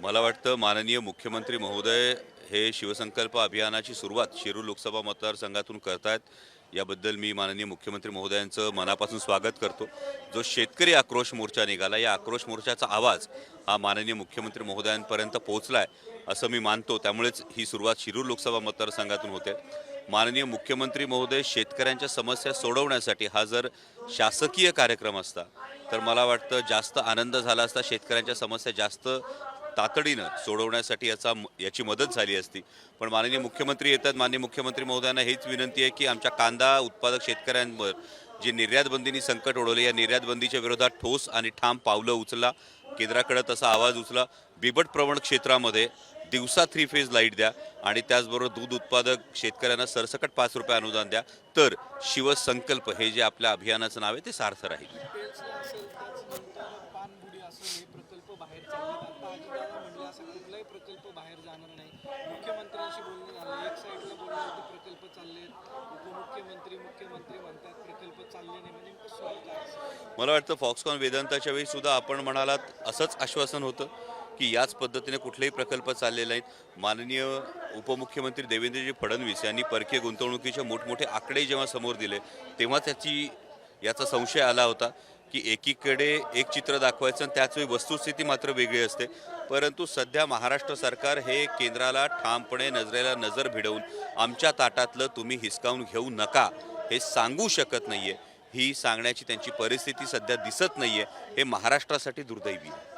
मला वाटतं माननीय मुख्यमंत्री महोदय हे शिवसंकल्प अभियानाची सुरुवात शिरूर लोकसभा मतदारसंघातून करतायत. याबद्दल मी माननीय मुख्यमंत्री महोदयांचं मनापासून स्वागत करतो. जो शेतकरी आक्रोश मोर्चा निघाला या आक्रोश मोर्चाचा आवाज हा माननीय मुख्यमंत्री महोदयांपर्यंत पोहोचलाय असं मी मानतो. त्यामुळेच ही सुरुवात शिरूर लोकसभा मतदारसंघातून होते. माननीय मुख्यमंत्री महोदय शेतकऱ्यांच्या समस्या सोडवण्यासाठी हा जर शासकीय कार्यक्रम असता तर मला वाटतं जास्त आनंद झाला असता शेतकऱ्यांच्या समस्या जास्त तातडीनं सोडवण्यासाठी याचा याची मदत झाली असती. पण माननीय मुख्यमंत्री येतात. माननीय मुख्यमंत्री महोदयांना हेच विनंती आहे की आमच्या कांदा उत्पादक शेतकऱ्यांवर जे निर्यातबंदीनी संकट ओढवले या निर्यात बंदीच्या विरोधात ठोस आणि ठाम पावलं उचला. केंद्राकडे तसा आवाज उचला. बिबट प्रवण क्षेत्रामध्ये दिवसा थ्री फेज लाइट द्या आणि त्याचबरोबर दूध उत्पादक शेतकऱ्यांना सरसकट पाच रुपये अनुदान द्या. तर शिवसंकल्प हे जे आपल्या अभियानाचं नाव आहे ते सार्थ राहील. बाहेर चालले असा कुठलाही प्रकल्प बाहेर जाणार नाही. मुख्यमंत्र्यांशी बोलणं झालं. एक साईडला बोलणं होतं प्रकल्प चालले उपमुख्यमंत्री मुख्यमंत्री म्हणतात प्रकल्प चालले नाही म्हणजे मला वाटतं फॉक्सकॉन वेदांताच्या वेळी सुद्धा आपण म्हणालात असंच आश्वासन होतं की याच पद्धतीने कुठलेही प्रकल्प चाललेले नाहीत. माननीय उपमुख्यमंत्री देवेंद्रजी फडणवीस यांनी परकीय गुंतवणुकीचे मोठमोठे आकडे जेव्हा समोर दिले तेव्हा त्याची याचा संशय आला होता. की एकीकडे एक चित्र दाखवायचं आणि त्याच वेळी वस्तुस्थिती मात्र वेगळी असते. परंतु सध्या महाराष्ट्र सरकार हे केंद्राला ठामपणे नजरेला नजर भिडवून आमच्या ताटातलं तुम्ही हिसकावून घेऊ नका हे सांगू शकत नाहीये. ही सांगण्याची त्यांची परिस्थिती सध्या दिसत नाहीये. हे महाराष्ट्रासाठी दुर्दैवी आहे.